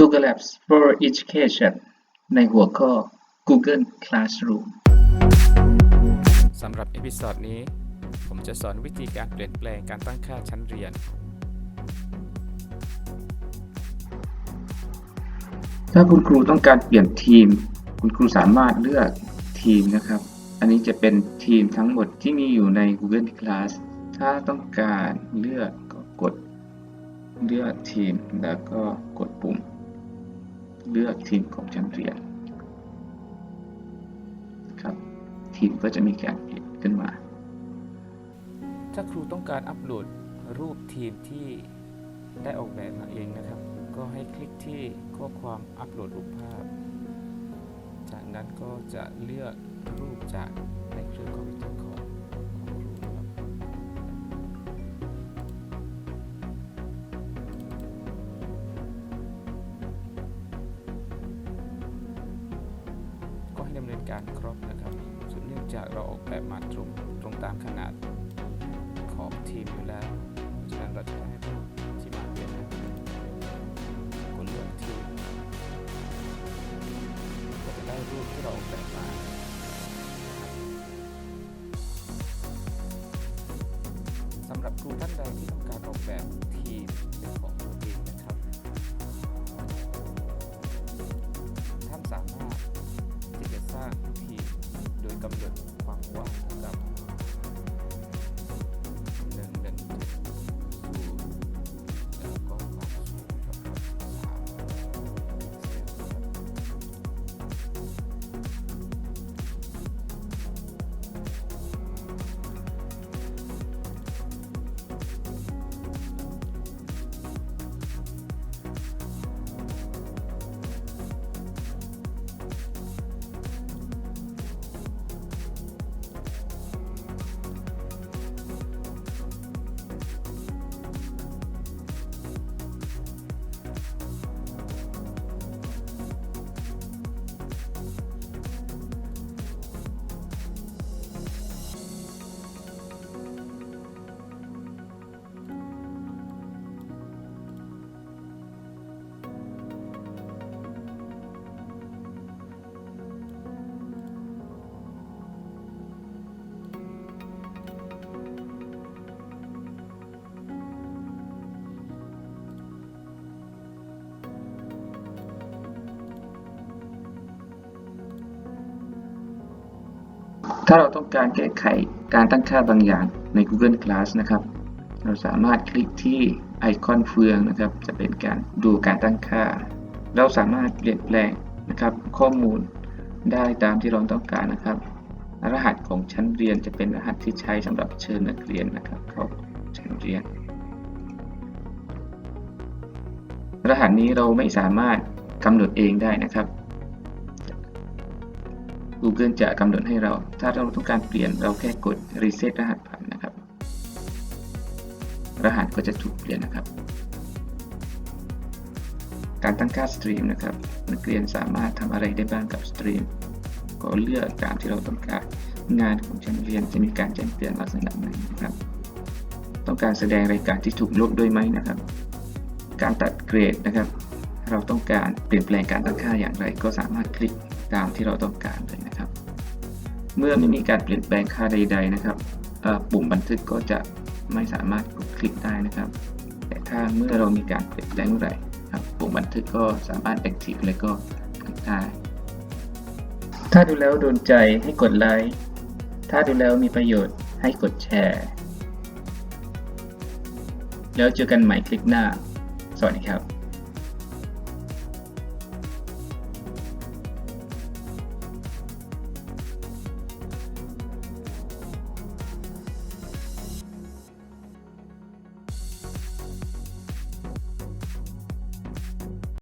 Google Apps for Education ในหัวข้อ Google Classroom สำหรับเอพิ o d ดนี้ ผมจะสอนวิธีการเปลี่ยนแปลงการตั้งค่าชั้นเรียน ถ้าคุณครูต้องการเปลี่ยนทีม คุณครูสามารถเลือกทีมนะครับ อันนี้จะเป็นทีมทั้งหมดที่มีอยู่ใน Google Class ถ้าต้องการเลือกก็กดเลือกทีมแล้วก็กดปุ่ม เลือกทีมของชั้นเรียนครับทีมก็จะมีการเปลี่ยนขึ้นมา ถ้าครูต้องการอัปโหลดรูปทีมที่ได้ออกแบบมาเองนะครับ ก็ให้คลิกที่ข้อความอัปโหลดรูปภาพ จากนั้นก็จะเลือกรูปจาก การครบนะครับส่วนเนื่องจากเราออกแบบมาตรงตรงตามขนาดของทีมอยู่แล้วเพราะฉะนั้นเราจะได้ที่มาเปลี่ยนนะครับกดเลือกทีมก็จะได้รูปที่เราออกแบบมาสำหรับครูท่านใดที่ต้องการออกแบบทีมเป็นของ สร้างทีโดยกำหนดความกว้างกับห ถ้าเราต้องการแก้ไขการตั้งค่าบางอย่างใน Google Class นะครับ เราสามารถคลิกที่ไอคอนเฟืองนะครับ จะเป็นการดูการตั้งค่า เราสามารถเปลี่ยนแปลงนะครับ ข้อมูลได้ตามที่เราต้องการนะครับ รหัสของชั้นเรียนจะเป็นรหัสที่ใช้สำหรับเชิญนักเรียนนะครับ เข้าชั้นเรียน รหัสนี้เราไม่สามารถกำหนดเองได้นะครับ Google จะกำหนดให้เรา ถ้าเราต้องการเปลี่ยนเราแค่กด reset รหัสผ่านนะครับ รหัสก็จะถูกเปลี่ยนนะครับ การตั้งค่าสตรีมนะครับ นักเรียนสามารถทำอะไรได้บ้างกับสตรีม ก็เลือกตามที่เราต้องการ งานของชั้นเรียนจะมีการแจ้งเตือนลักษณะไหนนะครับ ต้องการแสดงรายการที่ถูกลบด้วยไหมนะครับ การตัดเกรดนะครับ เราต้องการเปลี่ยนแปลงการตั้งค่าอย่างไร ก็สามารถคลิกตามที่เราต้องการเลย เมื่อไม่มีการเปลี่ยนแปลงค่าใด ๆ นะครับปุ่มบันทึกก็จะไม่สามารถกดคลิกได้นะครับ แต่ถ้าเมื่อเรามีการเปลี่ยนแปลงเมื่อไหร่ครับปุ่มบันทึกก็สามารถ active เลยก็ทำได้ ถ้าดูแล้วโดนใจให้กดไลค์ ถ้าดูแล้วมีประโยชน์ให้กดแชร์ แล้วเจอกันใหม่คลิปหน้า สวัสดีครับ